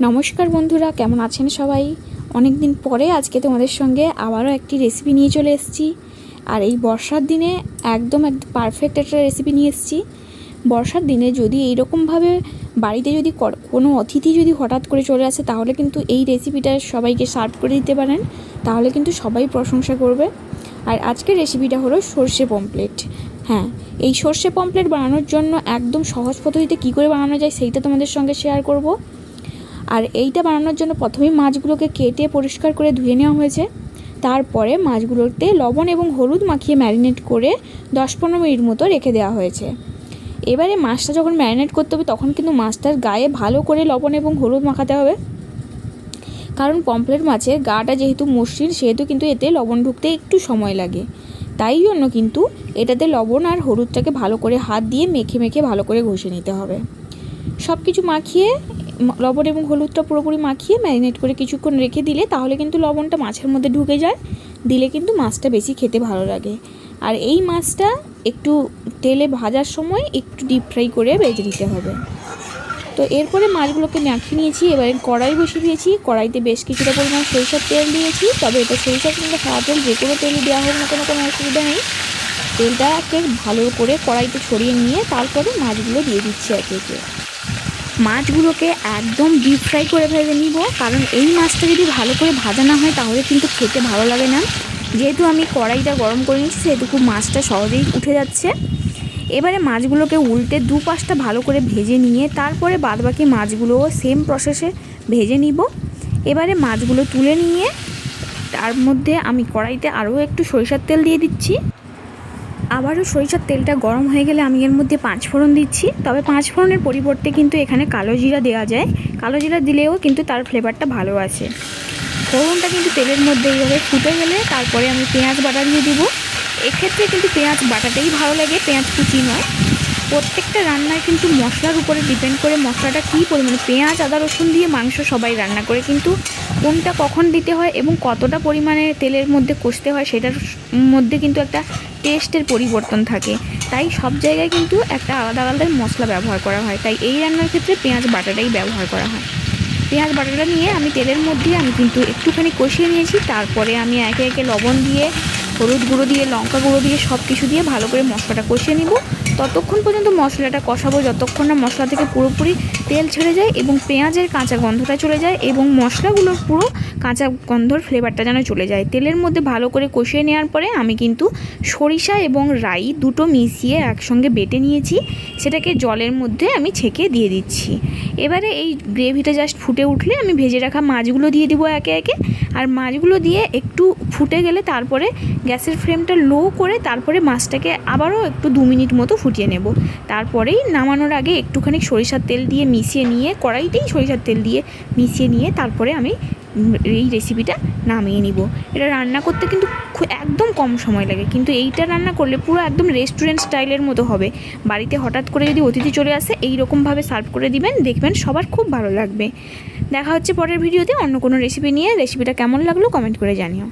নমস্কার বন্ধুরা, কেমন আছেন সবাই? অনেক দিন পরে আজকে তোমাদের সঙ্গে আবারও একটি রেসিপি নিয়ে চলে এসেছি। আর এই বর্ষার দিনে একদম একদম পারফেক্ট একটা রেসিপি নিয়ে এসেছি। বর্ষার দিনে যদি এইরকমভাবে বাড়িতে যদি কোনো অতিথি যদি হঠাৎ করে চলে আসে, তাহলে কিন্তু এই রেসিপিটা সবাইকে সার্ভ করে দিতে পারেন। তাহলে কিন্তু সবাই প্রশংসা করবে। আর আজকের রেসিপিটা হলো সর্ষে পমপ্লেট হ্যাঁ এই সর্ষে পমপ্লেট বানানোর জন্য একদম সহজ পদ্ধতিতে কী করে বানানো যায়, সেইটা তোমাদের সঙ্গে শেয়ার করব। আর এইটা বানানোর জন্য প্রথমেই মাছগুলোকে কেটে পরিষ্কার করে ধুয়ে নেওয়া হয়েছে। তারপরে মাছগুলোতে লবণ এবং হলুদ মাখিয়ে ম্যারিনেট করে দশ পনেরো মিনিট মতো রেখে দেওয়া হয়েছে। এবারে মাছটা যখন ম্যারিনেট করতে হবে, তখন কিন্তু মাছটার গায়ে ভালো করে লবণ এবং হলুদ মাখাতে হবে। কারণ পমপ্লেট মাছের গাটা যেহেতু মসৃণ, সেহেতু কিন্তু এতে লবণ ঢুকতে একটু সময় লাগে। তাই জন্য কিন্তু এটাতে লবণ আর হলুদটাকে ভালো করে হাত দিয়ে মেখে মেখে ভালো করে ঘষে নিতে হবে। সব কিছু মাখিয়ে লবণ এবং হলুদটা পুরোপুরি মাখিয়ে ম্যারিনেট করে কিছুক্ষণ রেখে দিলে তাহলে কিন্তু লবণটা মাছের মধ্যে ঢুকে যায়। দিলে কিন্তু মাছটা বেশি খেতে ভালো লাগে। আর এই মাছটা একটু তেলে ভাজার সময় একটু ডিপ ফ্রাই করে ভেজে দিতে হবে। তো এরপরে মাছগুলোকে মাখিয়ে নিয়েছি, এবারে কড়াই বসিয়ে দিয়েছি। কড়াইতে বেশ কিছুটা পরিমাণ সরিষার তেল দিয়েছি, তবে এটা সরিষার কিংবা সাদা তেল যে কোনো তেলই দেওয়া হোক না কোনো কোনো অসুবিধা নেই। তেলটাকে ভালো করে কড়াইতে ছড়িয়ে নিয়ে তারপরে মাছগুলো দিয়ে দিচ্ছি একে একে। মাছগুলোকে একদম ডিপ ফ্রাই করে ভেজে নিব। কারণ এই মাছটা যদি ভালো করে ভাজা না হয়, তাহলে কিন্তু খেতে ভালো লাগে না। যেহেতু আমি কড়াইটা গরম করে নিচ্ছি সেহেতু খুব মাছটা সহজেই উঠে যাচ্ছে। এবারে মাছগুলোকে উল্টে দু পাশটা ভালো করে ভেজে নিয়ে, তারপরে বাদবাকি মাছগুলোও সেম প্রসেসে ভেজে নিব। এবারে মাছগুলো তুলে নিয়ে, তার মধ্যে আমি কড়াইতে আরও একটু সরিষার তেল দিয়ে দিচ্ছি। আবারও সরিষার তেলটা গরম হয়ে গেলে আমি এর মধ্যে পাঁচ ফোড়ন দিচ্ছি। তবে পাঁচ ফোড়নের পরিবর্তে কিন্তু এখানে কালো জিরা দেওয়া যায়। কালো জিরা দিলেও কিন্তু তার ফ্লেভারটা ভালো আছে। ফোড়নটা কিন্তু তেলের মধ্যে এইভাবে ফুটে গেলে তারপরে আমি পেঁয়াজ বাটা দিয়ে দিব। এক্ষেত্রে কিন্তু পেঁয়াজ বাটাটাই ভালো লাগে, পেঁয়াজ কুচি নয়। প্রত্যেকটা রান্নায় কিন্তু মশলার উপরে ডিপেন্ড করে মশলাটা কী পরিমাণে, পেঁয়াজ, আদা, রসুন দিয়ে মাংস সবাই রান্না করে কিন্তু কোনটা কখন দিতে হয় এবং কতটা পরিমাণে তেলের মধ্যে কষতে হয় সেটার মধ্যে কিন্তু একটা টেস্টের পরিবর্তন থাকে। তাই সব জায়গায় কিন্তু একটা আলাদা আলাদা মশলা ব্যবহার করা হয়। তাই এই রান্নার ক্ষেত্রে পেঁয়াজ বাটাটাই ব্যবহার করা হয়। পেঁয়াজ বাটাটা নিয়ে আমি তেলের মধ্যে আমি কিন্তু একটুখানি কষিয়ে নিয়েছি। তারপরে আমি একে একে লবণ দিয়ে, হলুদ গুঁড়ো দিয়ে, লঙ্কা গুঁড়ো দিয়ে সব কিছু দিয়ে ভালো করে মশলাটা কষিয়ে নিব। ততক্ষণ পর্যন্ত মশলাটা কষাবো। যতক্ষণ না মশলা থেকে পুরোপুরি তেল ছেড়ে যায় এবং পেঁয়াজের কাঁচা গন্ধটা চলে যায় এবং মশলাগুলোর পুরো কাঁচা গন্ধর ফ্লেভারটা যেন চলে যায়। তেলের মধ্যে ভালো করে কষিয়ে নেওয়ার পরে আমি কিন্তু সরিষা এবং রাই দুটো মিশিয়ে একসঙ্গে বেটে নিয়েছি। সেটাকে জলের মধ্যে আমি ছেঁকে দিয়ে দিচ্ছি। এবারে এই গ্রেভিটা জাস্ট ফুটে উঠলে আমি ভেজে রাখা মাছগুলো দিয়ে দিব একে একে। আর মাছগুলো দিয়ে একটু ফুটে গেলে তারপরে গ্যাসের ফ্লেমটা লো করে তারপরে মাছটাকে আবারও একটু দু মিনিট মতো ফুটিয়ে নেব। তারপরেই নামানোর আগে একটুখানি সরিষার তেল দিয়ে মিশিয়ে নিয়ে, কড়াইতেই সরিষার তেল দিয়ে মিশিয়ে নিয়ে তারপরে আমি এই রেসিপিটা নামিয়ে নিব। এটা রান্না করতে কিন্তু একদম কম সময় লাগে। কিন্তু এইটা রান্না করলে পুরো একদম রেস্টুরেন্ট স্টাইলের মতো হবে। বাড়িতে হঠাৎ করে যদি অতিথি চলে আসে এই রকমভাবে সার্ভ করে দিবেন, দেখবেন সবার খুব ভালো লাগবে। দেখা হচ্ছে পরের ভিডিওতে অন্য কোনো রেসিপি নিয়ে। রেসিপিটা কেমন লাগল কমেন্ট করে জানিও।